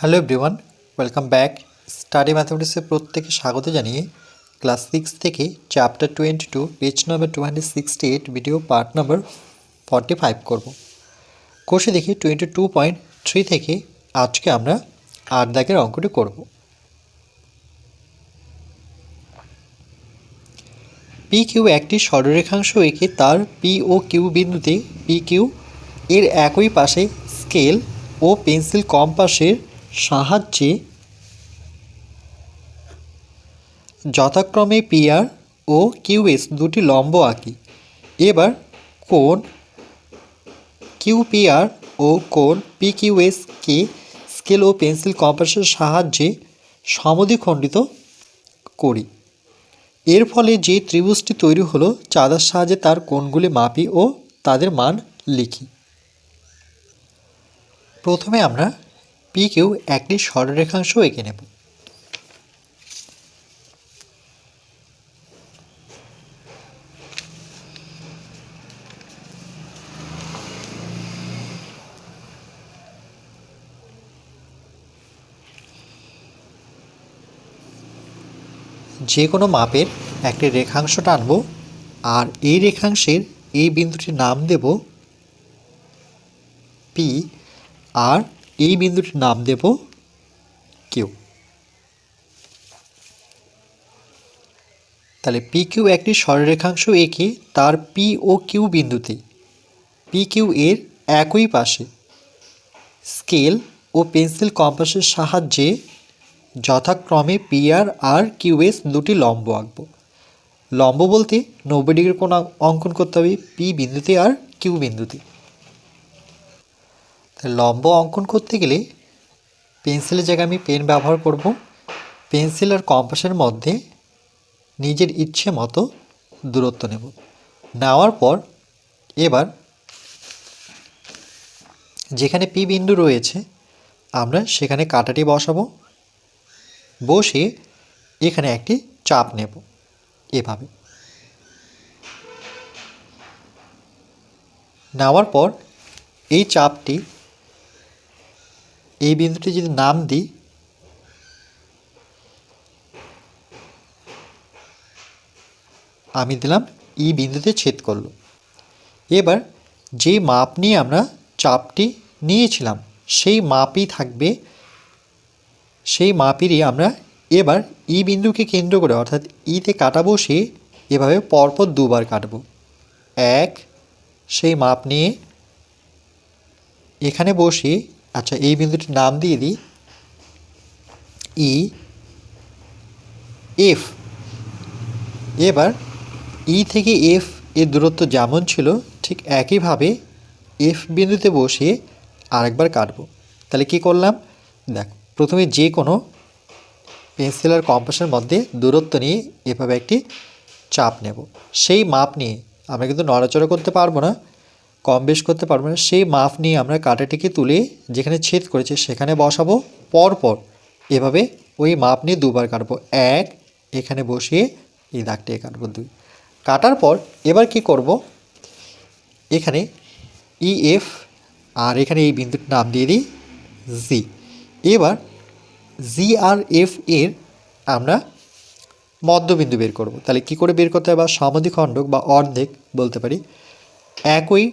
Hello everyone welcome back study ম্যাথামেটিক্সে প্রত্যেকে স্বাগত জানিয়ে ক্লাস সিক্স থেকে chapter twenty two page number two hundred sixty eight video part number forty five করব কোষে দেখি টোয়েন্টি টু পয়েন্ট থ্রি থেকে আজকে আমরা আট দাগের অঙ্কটি করব। পি কিউ একটি সরলরেখাংশ এঁকে তার পি ও কিউ বিন্দুতে পি কিউ এর একই পাশে স্কেল ও পেন্সিল কম্পাসের সাহায্যে যথাক্রমে পিআর ও কিউএস দুটি লম্ব আঁকি। এবার কোণ কিউপিআর ও কোণ পিকিউএসকে স্কেল ও পেন্সিল কম্পাসের সাহায্যে সমদ্বিখণ্ডিত করি। এর ফলে যে ত্রিভুজটি তৈরি হলো, চাঁদার সাহায্যে তার কোণগুলি মাপি ও তাদের মান লিখি। প্রথমে আমরা পি কিউ একটি সরলরেখাংশ এঁকে নেব। যে কোনো মাপের একটি রেখাংশ টানব আর এই রেখাংশের এই বিন্দুটির নাম দেব পি আর এই বিন্দুটির নাম দেব কিউ। তাহলে পি কিউ একটি সরলরেখাংশ এঁকে তার পি ও কিউ বিন্দুতে। পি কিউ এর একই পাশে। স্কেল ও পেন্সিল কম্পাসের সাহায্যে যথাক্রমে পি আর আর কিউএস দুটি লম্ব আঁকব। লম্ব বলতে নব্বই ডিগ্রি কোণ অঙ্কন করতে হবে পি বিন্দুতে আর কিউ বিন্দুতে। লম্ব অঙ্কন করতে গেলে পেন্সিলের জায়গায় আমি পেন ব্যবহার করব। পেন্সিল আর কম্পাসের মধ্যে নিজের ইচ্ছে মতো দূরত্ব নেব। নেওয়ার পর এবার যেখানে পি বিন্দু রয়েছে, আমরা সেখানে কাটাটি বসাবো। বসে এখানে একটি চাপ নেব এভাবে। নেওয়ার পর এই চাপটি এই বিন্দুটি যদি নাম দিই, আমি দিলাম ই বিন্দুতে ছেদ করল। এবার যে মাপ নিয়ে আমরা চাপটি নিয়েছিলাম, সেই মাপই থাকবে, সেই মাপেরই আমরা এবার ই বিন্দুকে কেন্দ্র করে, অর্থাৎ ইতে কাটা বসে এভাবে পরপর দুবার কাটব। এক, সেই মাপ নিয়ে এখানে বসে আচ্ছা এই বিন্দুটির নাম দিয়ে দিই। ই এফ এবার ই থেকে এফ এর দূরত্ব যেমন ছিল, ঠিক একইভাবে এফ বিন্দুতে বসে আরেকবার কাটবো। তাহলে কি করলাম? দেখ, প্রথমে যে কোনো পেন্সিল আর কম্পাসের মধ্যে দূরত্ব নিয়ে এভাবে একটি চাপ নেব। সেই মাপ নিয়ে আমরা কিন্তু নড়াচড়া করতে পারব না। কম বেশ করতে পারব না। সেই মাপ নিয়ে আমরা কাঁটাটিকে তুলে যেখানে ছেদ করেছে সেখানে বসাবো। পরপর এভাবে ওই মাপ নিয়ে দুবার কাটবো। এক, এখানে বসিয়ে এই দাগটিকে কাটবো। দুই। কাটার পর এবার কি করব? এখানে ই এফ আর এখানে এই বিন্দুর নাম দিয়ে দিই জি এবার জি আর এফ এর আমরা মধ্যবিন্দু বের করব। তাহলে কি করে বের করতে হয়? বা সমাধিখণ্ডক বা অর্ধেক বলতে পারি। একই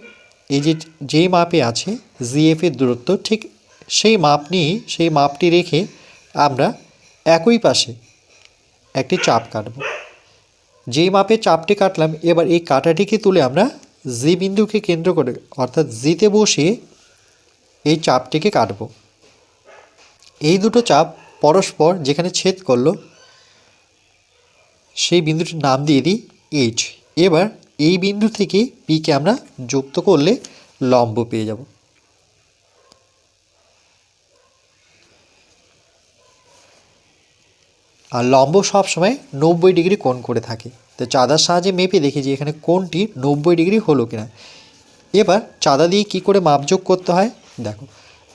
এই যে যেই মাপে আছে জিএফ এর দূরত্ব, ঠিক সেই মাপ নিয়ে সেই মাপটি রেখে আমরা একই পাশে একটি চাপ কাটব। যেই মাপে চাপটি কাটলাম, এবার এই কাটাটিকে তুলে আমরা জি বিন্দুকে কেন্দ্র করে, অর্থাৎ জিতে বসে এই চাপটিকে কাটব। এই দুটো চাপ পরস্পর যেখানে ছেদ করল, সেই বিন্দুটির নাম দিয়ে দিই এইচ এবার এই বিন্দু থেকে পিকে আমরা যুক্ত করলে লম্ব পেয়ে যাব। আর লম্ব সবসময় নব্বই ডিগ্রি কোণ করে থাকে। তো চাঁদার সাহায্যে মেপে দেখি যে এখানে কোণটি নব্বই ডিগ্রি হলো কিনা। এবার চাঁদা দিয়ে কি করে মাপযোগ করতে হয়? দেখো,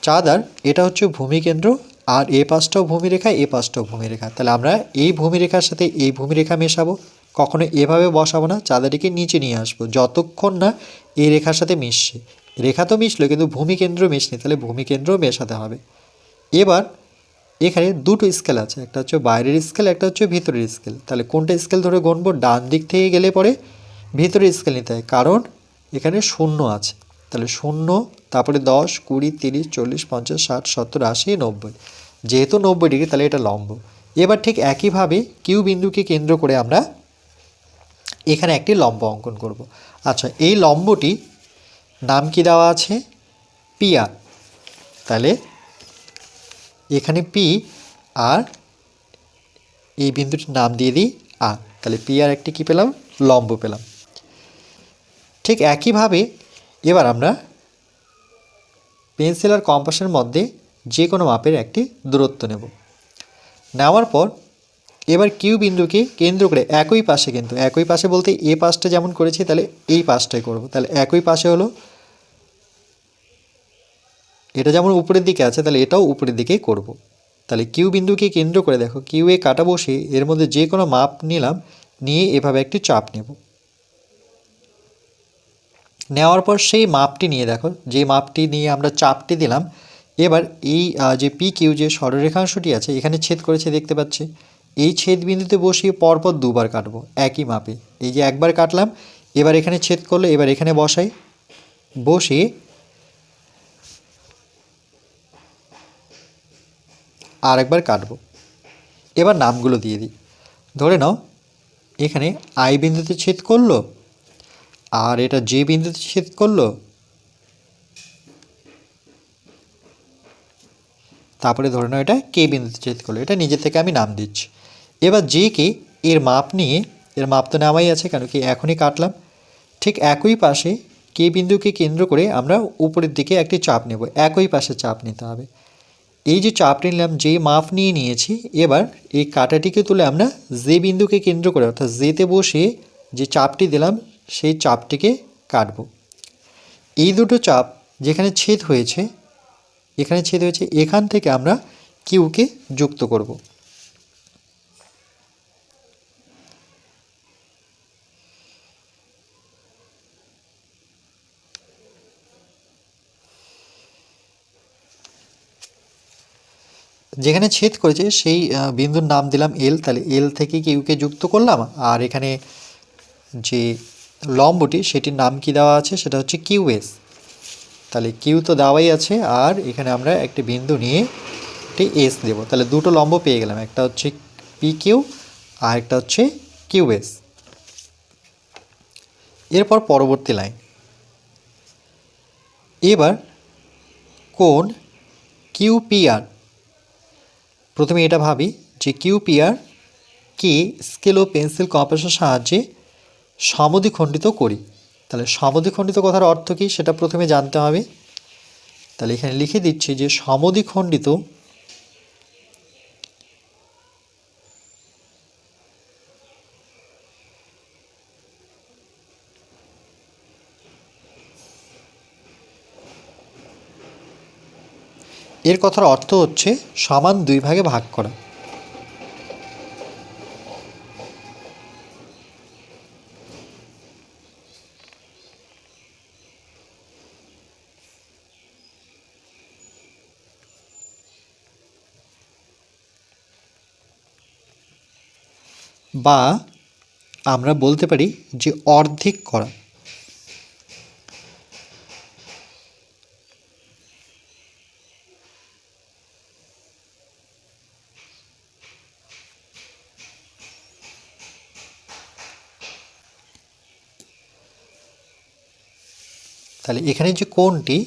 চাঁদার এটা হচ্ছে ভূমিকেন্দ্র আর এ পাশটাও ভূমিরেখা, এ পাশটাও ভূমিরেখা। তাহলে আমরা এই ভূমিরেখার সাথে এই ভূমিরেখা মেশাবো। কখনো এভাবে বসাবো না, চাঁদাটিকে নিচে নিয়ে আসব। যতক্ষণ না এই রেখার সাথে মিশছে। রেখা তো মিশলো, কিন্তু ভূমিকেন্দ্র মিশনি, তাহলে ভূমিকেন্দ্র মেশাতে হবে। এবার এখানে দুটো স্কেল আছে, একটা হচ্ছে বাইরের স্কেল, একটা হচ্ছে ভিতরের স্কেল। তাহলে কোনটা স্কেল ধরে গণবো ডান দিক থেকে গেলে পরে ভিতরের স্কেল নিতে হয়, কারণ এখানে শূন্য আছে। তাহলে শূন্য, তারপরে দশ, কুড়ি, তিরিশ, চল্লিশ, পঞ্চাশ, ষাট, সত্তর, আশি, নব্বই। যেহেতু নব্বই ডিগ্রি, তাহলে এটা লম্ব। এবার ঠিক একইভাবে কিউ বিন্দুকে কেন্দ্র করে আমরা এখানে একটি লম্ব অঙ্কন করব। আচ্ছা এই লম্বটি নাম কি দেওয়া আছে? পিয়া তাহলে এখানে পি আর এই বিন্দুটির নাম দিয়ে দিই আ তাহলে পি আর একটি কী পেলাম? লম্ব পেলাম। ঠিক একইভাবে এবার আমরা পেন্সিল আর কম্পাসের মধ্যে যে কোনো মাপের একটি দূরত্ব নেব। নেওয়ার পর এবার কিউ বিন্দুকে কেন্দ্র করে একই পাশে কিন্তু, একই পাশে বলতে এ পাশটা যেমন করেছি, তাহলে এই পাশটাই করব। তাহলে একই পাশে হলো, এটা যেমন উপরের দিকে আছে, তাহলে এটাও উপরের দিকেই করব। তাহলে কিউ বিন্দুকে কেন্দ্র করে দেখো, কিউ এ কাটা বসে এর মধ্যে যে কোনো মাপ নিলাম, নিয়ে এভাবে একটি চাপ নেব। নেওয়ার পর সেই মাপটি নিয়ে দেখো, যে মাপটি নিয়ে আমরা চাপটি দিলাম, এবার এই যে পি কিউ যে সরলরেখাংশটি আছে, এখানে ছেদ করেছে দেখতে পাচ্ছি। এই ছেদ বিন্দুতে বসিয়ে পরপর দুবার কাটবো, একই মাপে। এই যে একবার কাটলাম, এবার এখানে ছেদ করল এবার এখানে বসাই। বসে আর একবার কাটবো। এবার নামগুলো দিয়ে দিই। ধরে নাও, এখানে আই বিন্দুতে ছেদ করল, আর এটা যে বিন্দুতে ছেদ করল। তারপরে ধরে নাও, এটা কে বিন্দুতে ছেদ করল, এটা নিজে থেকে আমি নাম দিচ্ছি। এবার যে কে, এর মাপ নিয়ে, এর মাপ তো নামাই আছে, কেন কি এখনই কাটলাম। ঠিক একই পাশে কে বিন্দুকে কেন্দ্র করে আমরা উপরের দিকে একটি চাপ নেব, একই পাশে চাপ নিতে হবে। এই যে চাপ নিলাম, যে মাপ নিয়ে নিয়েছি, এবার এই কাটাটিকে তুলে আমরা যে বিন্দুকে কেন্দ্র করে, অর্থাৎ জেতে বসে যে চাপটি দিলাম, সেই চাপটিকে কাটব। এই দুটো চাপ যেখানে ছেদ হয়েছে, এখানে ছেদ হয়েছে, এখান থেকে আমরা কিউকে যুক্ত করব। যেখানে ছেদ করেছে, সেই বিন্দুর নাম দিলাম এল তাহলে এল থেকে কিউকে যুক্ত করলাম? আর এখানে যে লম্বটি, সেটির নাম কি দেওয়া আছে? সেটা হচ্ছে কিউএস তাহলে কিউ তো দেওয়াই আছে, আর এখানে আমরা একটি বিন্দু নিয়ে একটি এস দেব। তাহলে দুটো লম্ব পেয়ে গেলাম, একটা হচ্ছে পি কিউ আর একটা হচ্ছে কিউএস এরপর পরবর্তী লাইন এবার কোন কিউপিআর প্রথমে এটা ভাবি যে কিউপিআর কে স্কেল ও পেন্সিল কম্পাসের সাহায্যে সমদ্বিখণ্ডিত করি? তাহলে সমদ্বিখণ্ডিত কথার অর্থ কী? সেটা প্রথমে জানতে হবে। তাহলে এখানে লিখে দিচ্ছি যে সমদ্বিখণ্ডিত এর কথার অর্থ হচ্ছে সমান দুই ভাগে ভাগ করা। বা আমরা বলতে পারি যে অর্ধেক করা। তাহলে এখানে যে কোণটি,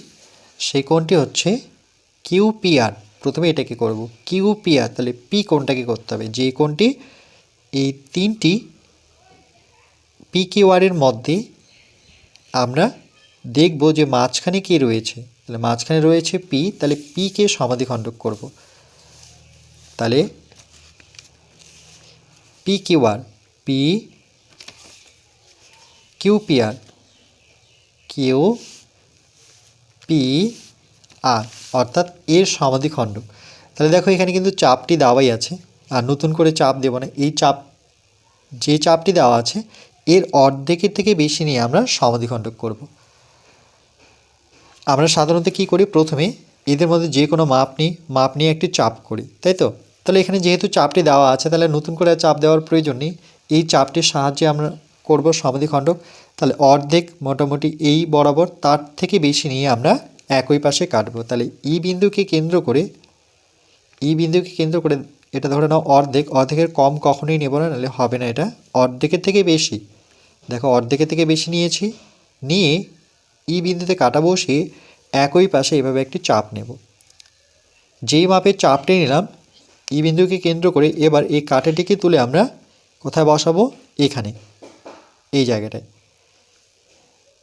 সেই কোণটি হচ্ছে কিউপিআর প্রথমে এটাকে করব কিউপিআর তাহলে পি কোণটাকে করতে হবে। যে কোণটি, এই তিনটি পি কিউআরের মধ্যে আমরা দেখব যে মাঝখানে কে রয়েছে। তাহলে মাঝখানে রয়েছে পি, তাহলে পিকে সমাধিখণ্ডক করব। তাহলে P Q R P Q P R Q P R অর্থাৎ এর সমাধি সমাধিখণ্ড তাহলে দেখো এখানে কিন্তু চাপটি দেওয়াই আছে। আর নতুন করে চাপ দেব না। এই চাপ, যে চাপটি দেওয়া আছে, এর অর্ধেকের থেকে বেশি নিয়ে আমরা সমাধিখণ্ডক করব। আমরা সাধারণত কি করি? প্রথমে এদের মধ্যে যে কোনো মাপ নিই, মাপ নিয়ে একটি চাপ করি, তাই তো? তাহলে এখানে যেহেতু চাপটি দেওয়া আছে, তাহলে নতুন করে চাপ দেওয়ার প্রয়োজন নেই। এই চাপটির সাহায্যে আমরা করব সমাধিখণ্ডক তাহলে অর্ধেক মোটামুটি এই বরাবর তার থেকে বেশি নিয়ে আমরা একই পাশে কাটবো। তাহলে ই বিন্দুকে কেন্দ্র করে, ই বিন্দুকে কেন্দ্র করে এটা ধরে নাও অর্ধেক, অর্ধেকের কম কখনোই নেব না, নাহলে হবে না এটা। অর্ধেকের থেকে বেশি, দেখো অর্ধেকের থেকে বেশি নিয়েছি, নিয়ে ই বিন্দুতে কাটা বসিয়ে একই পাশে এভাবে একটি চাপ নেব। যেই মাপের চাপটি নিলাম, ই বিন্দুকে কেন্দ্র করে এবার এই কাঁটাটিকে তুলে আমরা কোথায় বসাবো? এখানে, এই জায়গাটায়।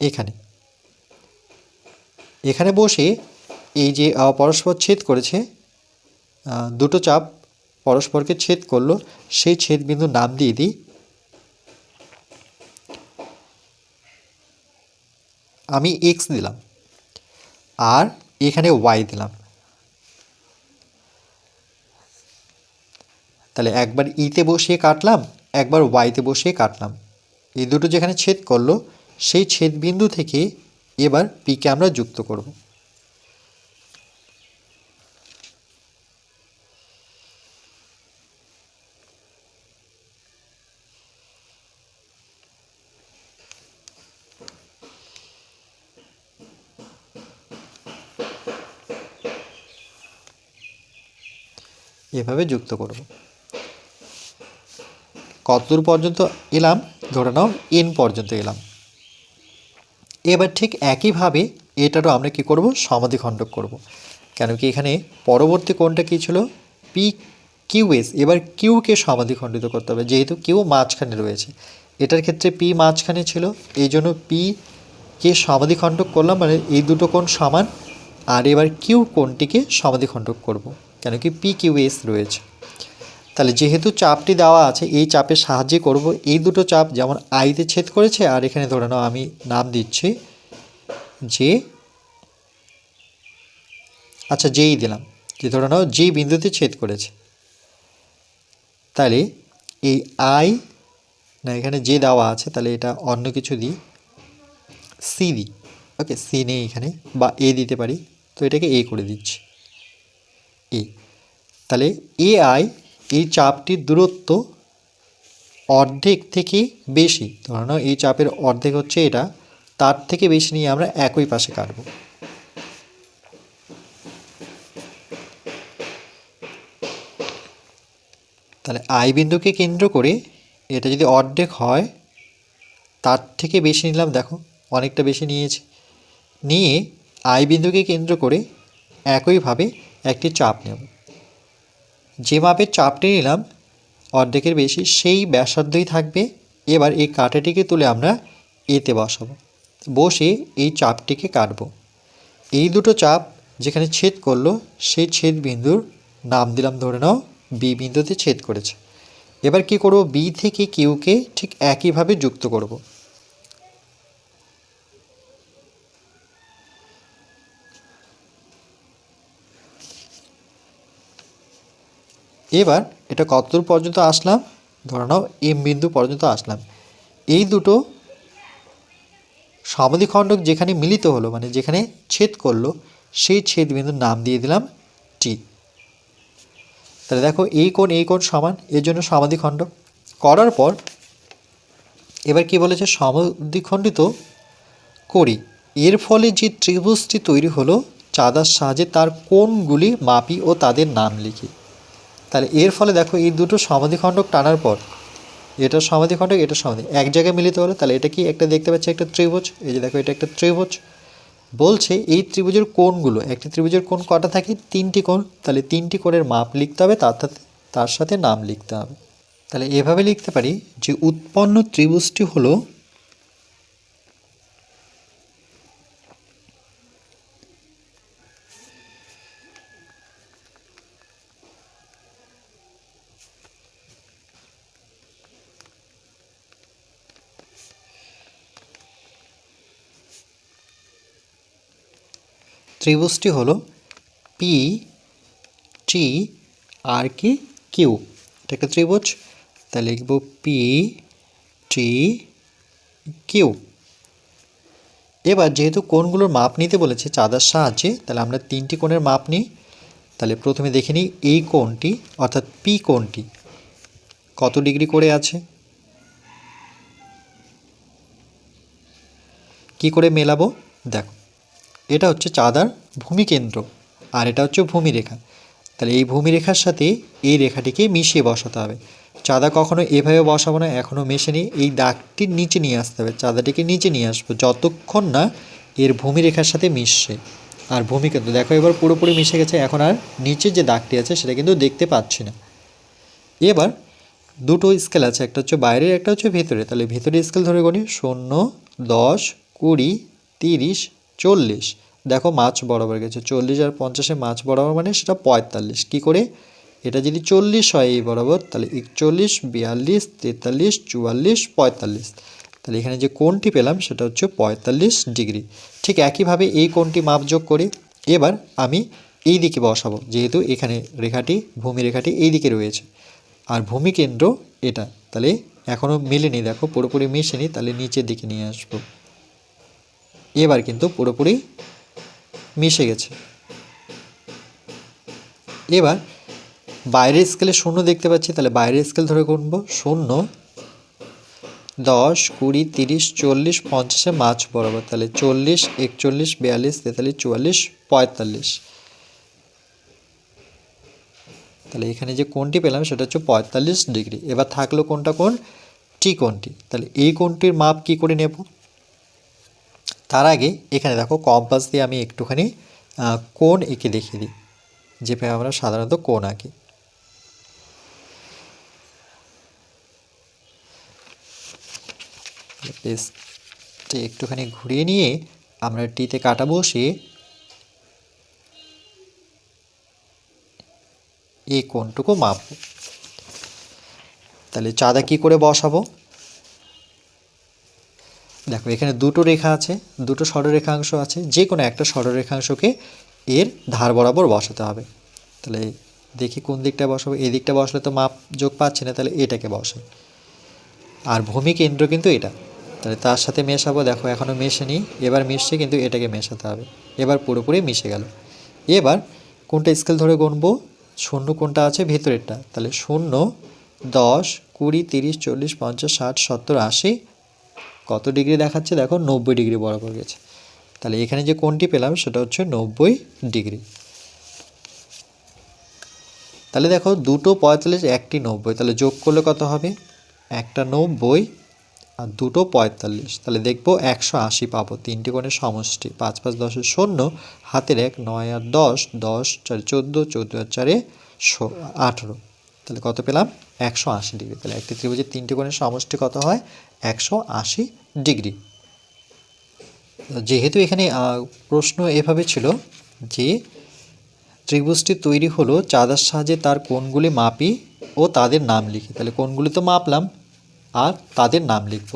এখানে। এখানে বসে এই যে পরস্পর ছেদ করেছে দুটো চাপ পরস্পরকে ছেদ করল, সেই ছেদ বিন্দুর নাম দিয়ে দিই। আমি এক্স দিলাম, আর এখানে ওয়াই দিলাম। তাহলে একবার ইতে বসিয়ে কাটলাম, একবার ওয়াইতে বসিয়ে কাটলাম। এই দুটো যেখানে ছেদ করল সেই ছেদবিন্দু থেকে এবার পিকে আমরা যুক্ত করব। এভাবে যুক্ত করব। কতদূর পর্যন্ত এলাম? ধরে নাও এন পর্যন্ত এলাম। এবার ঠিক একইভাবে এটারও আমরা কি করব? সমাধিখণ্ডক করব। কেন কি এখানে পরবর্তী কোণটা কী ছিল? পি কিউএস এবার কিউকে সমাধিখণ্ডিত করতে হবে, যেহেতু কিউ মাঝখানে রয়েছে। এটার ক্ষেত্রে পি মাঝখানে ছিল এই জন্য পি কে সমাধিখণ্ডক করলাম মানে এই দুটো কোণ সমান। আর এবার কিউ কোণটিকে সমাধিখণ্ডক করব। কেন কি পি কিউএস রয়েছে। তাহলে যেহেতু চাপটি দেওয়া আছে, এই চাপের সাহায্যে করব। এই দুটো চাপ যেমন আইতে ছেদ করেছে আর এখানে ধরে নাও আমি নাম দিচ্ছি যে আচ্ছা যেই দিলাম, যে ধরে নাও যে বিন্দুতে ছেদ করেছে। তাহলে এই আই না এখানে যে দেওয়া আছে, তাহলে এটা অন্য কিছু দিই। সি দিই। ওকে সি নেই এখানে, বা এ দিতে পারি। তো এটাকে এ করে দিচ্ছি। এ তাহলে এ আই এই চাপটির দূরত্ব অর্ধেক থেকে বেশি। ধরে নাও, এই চাপের অর্ধেক হচ্ছে এটা। তার থেকে বেশি নিয়ে আমরা একই পাশে কাটব। তাহলে আই বিন্দুকে কেন্দ্র করে এটা যদি অর্ধেক হয়, তার থেকে বেশি নিলাম, দেখো, অনেকটা বেশি নিয়েছে। নিয়ে আই বিন্দুকে কেন্দ্র করে একইভাবে একটি চাপ নেব। যে মাপের চাপটি নিলাম, অর্ধেকের বেশি সেই ব্যাসার্ধই থাকবে। এবার এই কাঁটাটিকে তুলে আমরা এতে বসাবো। বসে এই চাপটিকে কাটবো। এই দুটো চাপ যেখানে ছেদ করল, সেই ছেদ বিন্দুর নাম দিলাম ধরে নাও বি বিন্দুতে ছেদ করেছে। এবার কি করব? বি থেকে কিউকে ঠিক একইভাবে যুক্ত করব। এবার এটা কতদূর পর্যন্ত আসলাম? ধরে নাও, এম বিন্দু পর্যন্ত আসলাম। এই দুটো সমাধিখণ্ডক যেখানে মিলিত হলো মানে যেখানে ছেদ করল, সেই ছেদ বিন্দুর নাম দিয়ে দিলাম টি। তাহলে দেখো, এই কোণ এই কোণ সমান, এর জন্য সমাধিখণ্ডক করার পর এবার কি বলেছে? সমাধিখণ্ডিত করি। এর ফলে যে ত্রিভুজটি তৈরি হলো, চাঁদার সাহায্যে তার কোণগুলি মাপি ও তাদের নাম লিখি। তাহলে এর ফলে দেখো এই দুটো সমাধিখণ্ডক টানার পর, এটা সমাধিখণ্ডক এটা সমাধি, এক জায়গায় মিলিত হলো, তাহলে এটা কি একটা দেখতে পাচ্ছি একটা ত্রিভুজ? এই যে দেখো এটা একটা ত্রিভুজ। বলছে এই ত্রিভুজের কোণগুলো, একটি ত্রিভুজের কোণ কটা থাকে? তিনটি কোণ। তাহলে তিনটি কোণের মাপ লিখতে হবে, তার তার সাথে নাম লিখতে হবে। তাহলে এভাবে লিখতে পারি যে উৎপন্ন ত্রিভুজটি হলো ত্রিভুজটি হলো পি টি আর কি কিউ এটা একটা ত্রিভুজ, তাহলে লিখব পি টি কিউ এবার যেহেতু কোণগুলোর মাপ নিতে বলেছে চাঁদার সাহায্যে, তাহলে আমরা তিনটি কোণের মাপ নিই। তাহলে প্রথমে দেখে নিই এই কোণটি, অর্থাৎ পি কোণটি, কত ডিগ্রি করে আছে? কি করে মেলাবো? দেখো এটা হচ্ছে চাঁদার ভূমিকেন্দ্র আর এটা হচ্ছে ভূমিরেখা। তাহলে এই ভূমিরেখার সাথে এই রেখাটিকে মিশিয়ে বসাতে হবে। চাঁদা কখনো এভাবে বসাবো না এখনও মেশে নিয়ে এই দাগটির নিচে নিয়ে আসতে হবে, চাঁদাটিকে নিচে নিয়ে আসব, যতক্ষণ না এর ভূমিরেখার সাথে মিশছে। আর ভূমিকেন্দ্র, দেখো এবার পুরোপুরি মিশে গেছে, এখন আর নিচে যে দাগটি আছে সেটা কিন্তু দেখতে পাচ্ছি না। এবার দুটো স্কেল আছে, একটা হচ্ছে বাইরের, একটা হচ্ছে ভেতরে তাহলে ভেতরে স্কেল ধরে গণি শূন্য, দশ, কুড়ি, তিরিশ চল্লিশ। দেখো মাছ বরাবর গেছে। চল্লিশ আর পঞ্চাশে মাছ বরাবর মানে সেটা পঁয়তাল্লিশ। কী করে? এটা যদি চল্লিশ হয় এই বরাবর, তাহলে একচল্লিশ, বিয়াল্লিশ, তেতাল্লিশ, চুয়াল্লিশ, পঁয়তাল্লিশ। তাহলে এখানে যে কোণটি পেলাম সেটা হচ্ছে পঁয়তাল্লিশ ডিগ্রি। ঠিক একইভাবে এই কোণটি মাপযোগ করে এবার আমি এই দিকে বসাবো, যেহেতু এখানে রেখাটি, ভূমি রেখাটি এই দিকে রয়েছে। আর ভূমি কেন্দ্র এটা। তাহলে এখনও মেলেনি, দেখো পুরোপুরি মিশেনি, তাহলে নিচের দিকে নিয়ে আসব। এবার কিন্তু পুরোপুরি মিশে গেছে। এবার বাইরের স্কেলে শূন্য দেখতে পাচ্ছি, তাহলে বাইরের স্কেল ধরে গুনবো, শূন্য, দশ, কুড়ি, তিরিশ, চল্লিশ, পঞ্চাশে মাছ বরাবর, তাহলে চল্লিশ, একচল্লিশ, বিয়াল্লিশ, তেতাল্লিশ, চুয়াল্লিশ, পঁয়তাল্লিশ। তাহলে এখানে যে কোণটি পেলাম সেটা হচ্ছে পঁয়তাল্লিশ ডিগ্রি। এবার থাকল কোনটা কোণ? টি কোণটি। তাহলে এই কোণটির মাপ কি করে নেব? তার আগে এখানে দেখো কম্পাস দিয়ে আমি একটুখানি কোন এঁকে দেখিয়ে দিই যেভাবে আমরা সাধারণত কোন আঁকি। পেস্টে একটুখানি ঘুরিয়ে নিয়ে আমরা টিতে কাটা বসিয়ে এই কোনটুকু মাপব। তাহলে চাঁদা কি করে বসাবো? দেখো, এখানে দুটো রেখা আছে, দুটো সরলরেখাংশ আছে, যে কোনো একটা সরলরেখাংশকে এর ধার বরাবর বসাতে হবে। তাহলে দেখি কোন দিকটা বসাবো, এই দিকটা বসলে তো মাপ যোগ পাচ্ছে না, তাহলে এটাকে বসে। আর ভূমি কেন্দ্র কিন্তু এটা। তাহলে তার সাথে মেশাবো, দেখো এখনও মেশেনি, এবার মিশছে কিন্তু এটাকে মেশাতে হবে। এবার পুরোপুরি মিশে গেল। এবার কোনটা স্কেল ধরে গুনবো? শূন্য কোনটা আছে? ভেতরেরটা। তাহলে শূন্য, দশ, কুড়ি, তিরিশ, চল্লিশ, পঞ্চাশ, ষাট, সত্তর, আশি কত ডিগ্রি দেখাচ্ছে? দেখো, নব্বই ডিগ্রি বরাবর গেছে। তাহলে এখানে যে কোনটি পেলাম, সেটা হচ্ছে নব্বই ডিগ্রি। তাহলে দেখো, দুটো পঁয়তাল্লিশ, একটি নব্বই। তাহলে যোগ করলে কত হবে? একটা নব্বই আর দুটো পঁয়তাল্লিশ। তাহলে দেখব একশো আশি পাবো। তিনটি কোণের সমষ্টি। পাঁচ পাঁচ দশের শূন্য, হাতের এক, নয় আর দশ দশ চার চোদ্দ চোদ্দ আর চারে আঠেরো। তাহলে কত পেলাম? একশো আশি ডিগ্রি। তাহলে একটি ত্রিভুজের তিনটি কোণের সমষ্টি কত হয়? একশো আশি ডিগ্রি। যেহেতু এখানে প্রশ্ন এভাবে ছিল যে ত্রিভুজটি তৈরি হলো চাঁদার সাহায্যে তার কোণগুলি মাপি ও তাদের নাম লিখি। তাহলে কোণগুলি তো মাপলাম, আর তাদের নাম লিখব।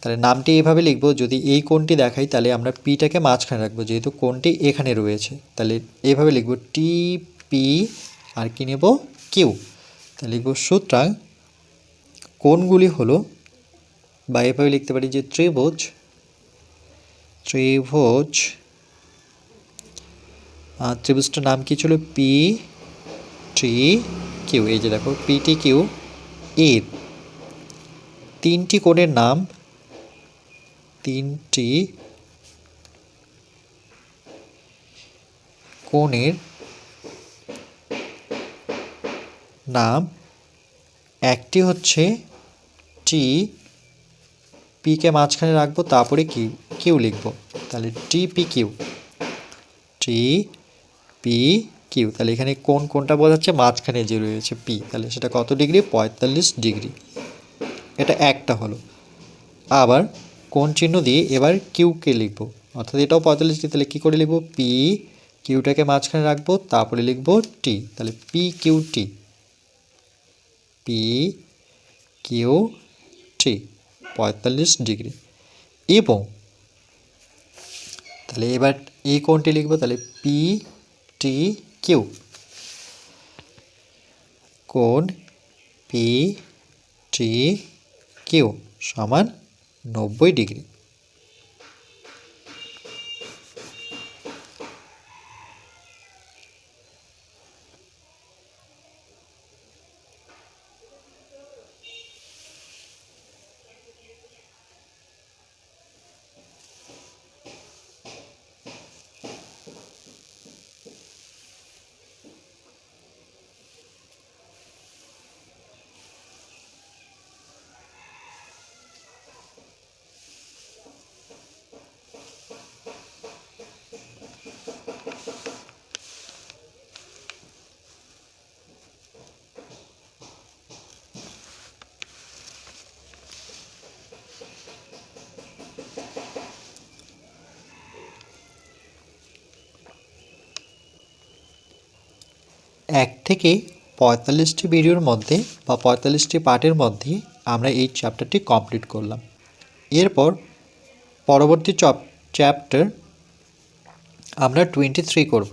তাহলে নামটি এভাবে লিখব, যদি এই কোণটি দেখাই, তাহলে আমরা পিটাকে মাঝখানে রাখব, যেহেতু কোণটি এখানে রয়েছে। তাহলে এভাবে লিখব টি পি আর কি নেব? কিউ তাহলে লিখব সুতরাং কোণগুলি হলো বা এভাবে লিখতে পারি যে ত্রিভুজ ত্রিভুজ ত্রিভুজটার নাম কি ছিল? পি টি কিউ এই যে দেখো পি টি কিউ এর তিনটি কোণের নাম, তিনটি কোণের নাম, একটি হচ্ছে টি পিকে মাঝখানে রাখব, তারপরে কিউ কিউ লিখব। তাহলে T P Q T P Q তাহলে এখানে কোন, কোনটা বোঝাচ্ছে? মাঝখানে যে রয়েছে পি তাহলে সেটা কত ডিগ্রি? পঁয়তাল্লিশ ডিগ্রি। এটা একটা হলো। আবার কোন চিহ্ন দিয়ে এবার কিউকে লিখব? অর্থাৎ এটাও পঁয়তাল্লিশ ডিগ্রি, তাহলে কী করে লিখব? পি কিউটাকে মাঝখানে রাখব, তারপরে লিখব টি তাহলে P Q T P Q T পঁয়তাল্লিশ ডিগ্রি। এবং তাহলে এবার এই কোণটি লিখব? তাহলে পি টি কিউ কোণ পি টি কিউ সমান নব্বই ডিগ্রি। এক থেকে পঁয়তাল্লিশটি ভিডিওর মধ্যে বা পঁয়তাল্লিশটি পার্টের মধ্যে আমরা এই চ্যাপ্টারটি কমপ্লিট করলাম। এরপর পরবর্তী চ্যাপ্টার আমরা টোয়েন্টি থ্রি করব।